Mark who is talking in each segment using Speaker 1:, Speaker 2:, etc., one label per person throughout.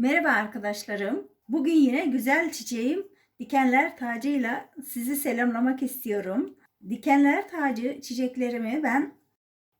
Speaker 1: Merhaba arkadaşlarım. Bugün yine güzel çiçeğim dikenler tacıyla sizi selamlamak istiyorum. Dikenler tacı çiçeklerimi ben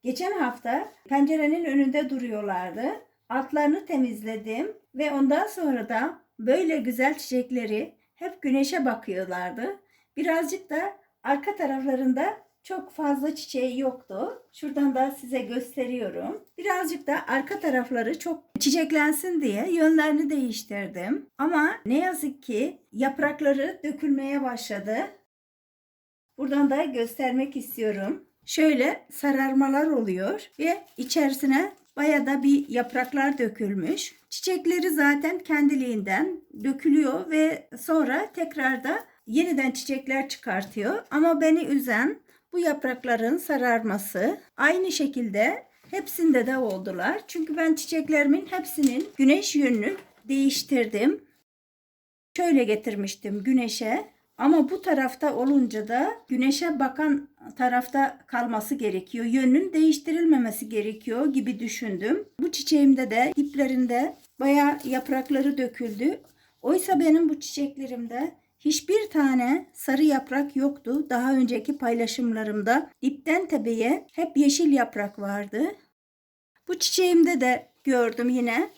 Speaker 1: geçen hafta pencerenin önünde duruyorlardı. Altlarını temizledim ve ondan sonra da böyle güzel çiçekleri hep güneşe bakıyorlardı. Birazcık da arka taraflarında çok fazla çiçeği yoktu. Şuradan da size gösteriyorum. Birazcık da arka tarafları çok çiçeklensin diye yönlerini değiştirdim. Ama ne yazık ki yaprakları dökülmeye başladı. Buradan da göstermek istiyorum. Şöyle sararmalar oluyor ve içerisine baya da bir yapraklar dökülmüş. Çiçekleri zaten kendiliğinden dökülüyor ve sonra tekrar da yeniden çiçekler çıkartıyor. Ama beni üzen bu yaprakların sararması aynı şekilde hepsinde de oldular. Çünkü ben çiçeklerimin hepsinin güneş yönünü değiştirdim. Şöyle getirmiştim güneşe. Ama bu tarafta olunca da güneşe bakan tarafta kalması gerekiyor. Yönünün değiştirilmemesi gerekiyor gibi düşündüm. Bu çiçeğimde de diplerinde bayağı yaprakları döküldü. Oysa benim bu çiçeklerimde Hiçbir tane sarı yaprak yoktu. Daha önceki paylaşımlarımda dipten tepeye hep yeşil yaprak vardı. Bu çiçeğimde de gördüm yine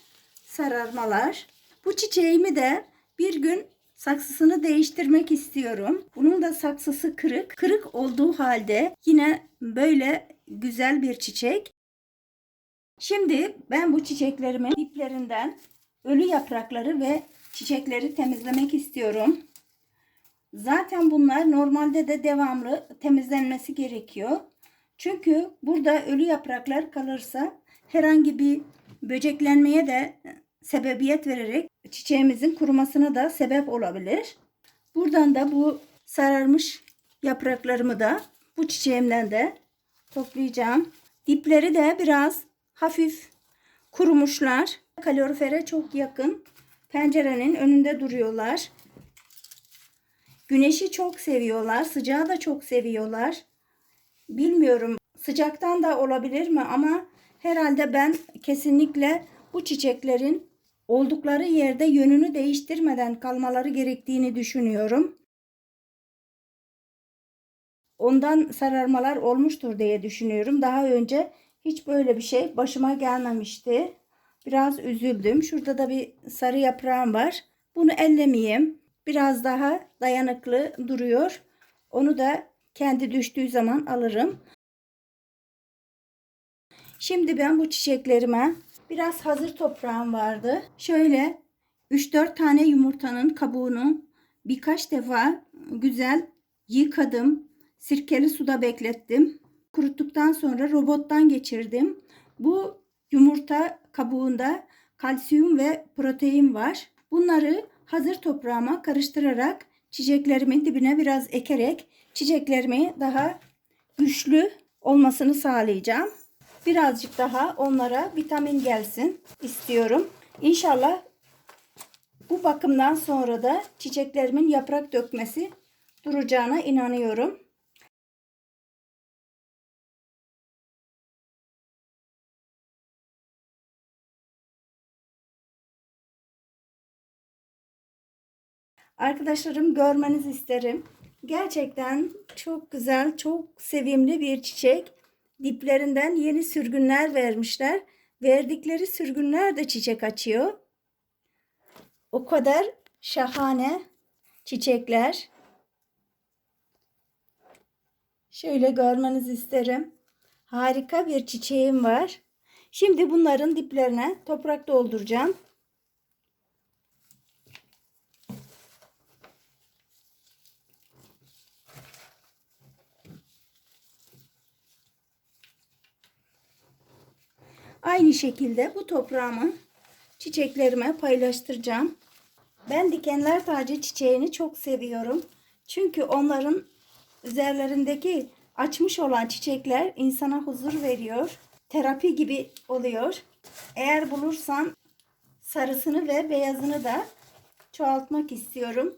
Speaker 1: sararmalar. Bu çiçeğimi de bir gün saksısını değiştirmek istiyorum. Bunun da saksısı kırık. Kırık olduğu halde yine böyle güzel bir çiçek. Şimdi ben bu çiçeklerimin diplerinden ölü yaprakları ve çiçekleri temizlemek istiyorum. Zaten bunlar normalde de devamlı temizlenmesi gerekiyor. Çünkü burada ölü yapraklar kalırsa herhangi bir böceklenmeye de sebebiyet vererek çiçeğimizin kurumasına da sebep olabilir. Buradan da bu sararmış yapraklarımı da bu çiçeğimden de toplayacağım. Dipleri de biraz hafif kurumuşlar. Kalorifere çok yakın pencerenin önünde duruyorlar. Güneşi çok seviyorlar. Sıcağı da çok seviyorlar. Bilmiyorum sıcaktan da olabilir mi ama herhalde ben kesinlikle bu çiçeklerin oldukları yerde yönünü değiştirmeden kalmaları gerektiğini düşünüyorum. Ondan sararmalar olmuştur diye düşünüyorum. Daha önce hiç böyle bir şey başıma gelmemişti. Biraz üzüldüm. Şurada da bir sarı yaprağım var. Bunu ellemeyeyim biraz daha dayanıklı duruyor. Onu da kendi düştüğü zaman alırım. Şimdi ben bu çiçeklerime biraz hazır toprağım vardı. Şöyle 3-4 tane yumurtanın kabuğunu birkaç defa güzel yıkadım. Sirkeli suda beklettim. Kuruttuktan sonra robottan geçirdim. Bu yumurta kabuğunda kalsiyum ve protein var. Bunları hazır toprağıma karıştırarak çiçeklerimin dibine biraz ekerek çiçeklerimi daha güçlü olmasını sağlayacağım. Birazcık daha onlara vitamin gelsin istiyorum. İnşallah bu bakımdan sonra da çiçeklerimin yaprak dökmesi duracağına inanıyorum. Arkadaşlarım görmenizi isterim. Gerçekten çok güzel, çok sevimli bir çiçek. Diplerinden yeni sürgünler vermişler. Verdikleri sürgünler de çiçek açıyor. O kadar şahane çiçekler. Şöyle görmenizi isterim. Harika bir çiçeğim var. Şimdi bunların diplerine toprak dolduracağım. Aynı şekilde bu toprağımı çiçeklerime paylaştıracağım. Ben dikenler tacı çiçeğini çok seviyorum. Çünkü onların üzerlerindeki açmış olan çiçekler insana huzur veriyor. Terapi gibi oluyor. Eğer bulursam sarısını ve beyazını da çoğaltmak istiyorum.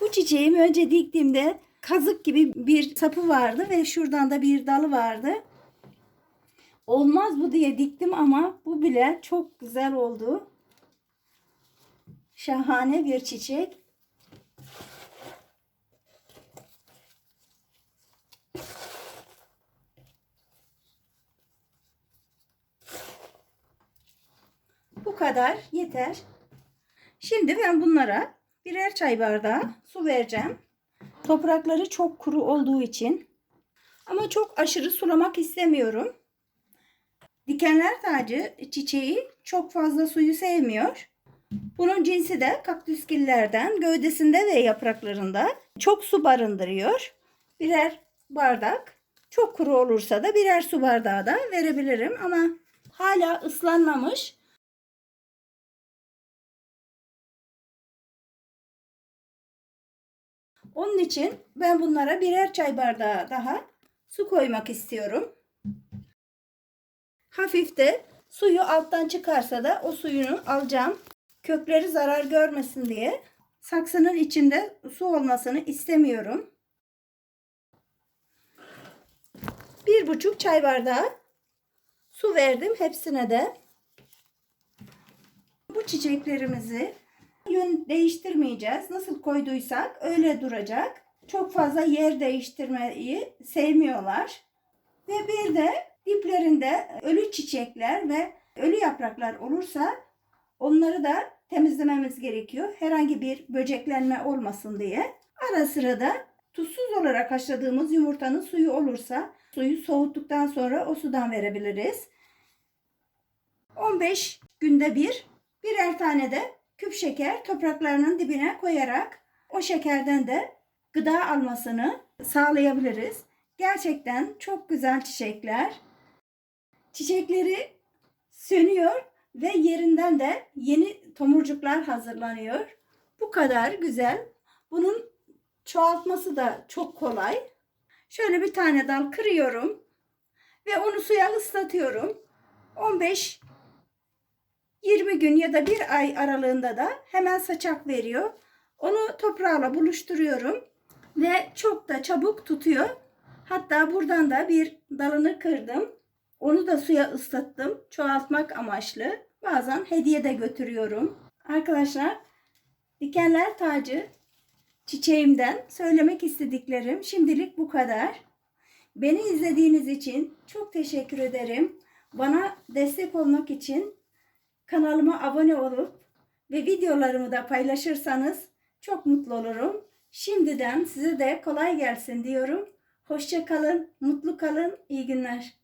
Speaker 1: Bu çiçeğimi önce diktiğimde kazık gibi bir sapı vardı ve şuradan da bir dalı vardı. Olmaz bu diye diktim ama bu bile çok güzel oldu. Şahane bir çiçek. Bu kadar yeter. Şimdi ben bunlara birer çay bardağı su vereceğim. Toprakları çok kuru olduğu için ama çok aşırı sulamak istemiyorum. Dikenler tacı çiçeği çok fazla suyu sevmiyor. Bunun cinsi de kaktüskillerden gövdesinde ve yapraklarında çok su barındırıyor. Birer bardak çok kuru olursa da birer su bardağı da verebilirim ama hala ıslanmamış. Onun için ben bunlara birer çay bardağı daha su koymak istiyorum. Hafif de suyu alttan çıkarsa da o suyunu alacağım. Kökleri zarar görmesin diye. Saksının içinde su olmasını istemiyorum. Bir buçuk çay bardağı su verdim hepsine de. Bu çiçeklerimizi yön değiştirmeyeceğiz. Nasıl koyduysak öyle duracak. Çok fazla yer değiştirmeyi sevmiyorlar. Ve bir de diplerinde ölü çiçekler ve ölü yapraklar olursa onları da temizlememiz gerekiyor. Herhangi bir böceklenme olmasın diye. Ara sıra da tuzsuz olarak haşladığımız yumurtanın suyu olursa suyu soğuttuktan sonra o sudan verebiliriz. 15 günde bir birer tane de küp şeker topraklarının dibine koyarak o şekerden de gıda almasını sağlayabiliriz. Gerçekten çok güzel çiçekler. Çiçekleri sönüyor ve yerinden de yeni tomurcuklar hazırlanıyor. Bu kadar güzel. Bunun çoğaltması da çok kolay. Şöyle bir tane dal kırıyorum ve onu suya ıslatıyorum. 15 20 gün ya da bir ay aralığında da hemen saçak veriyor. Onu toprağla buluşturuyorum ve çok da çabuk tutuyor. Hatta buradan da bir dalını kırdım. Onu da suya ıslattım. Çoğaltmak amaçlı. Bazen hediye de götürüyorum. Arkadaşlar dikenler tacı çiçeğimden söylemek istediklerim şimdilik bu kadar. Beni izlediğiniz için çok teşekkür ederim. Bana destek olmak için kanalıma abone olup ve videolarımı da paylaşırsanız çok mutlu olurum. Şimdiden size de kolay gelsin diyorum. Hoşça kalın, mutlu kalın, iyi günler.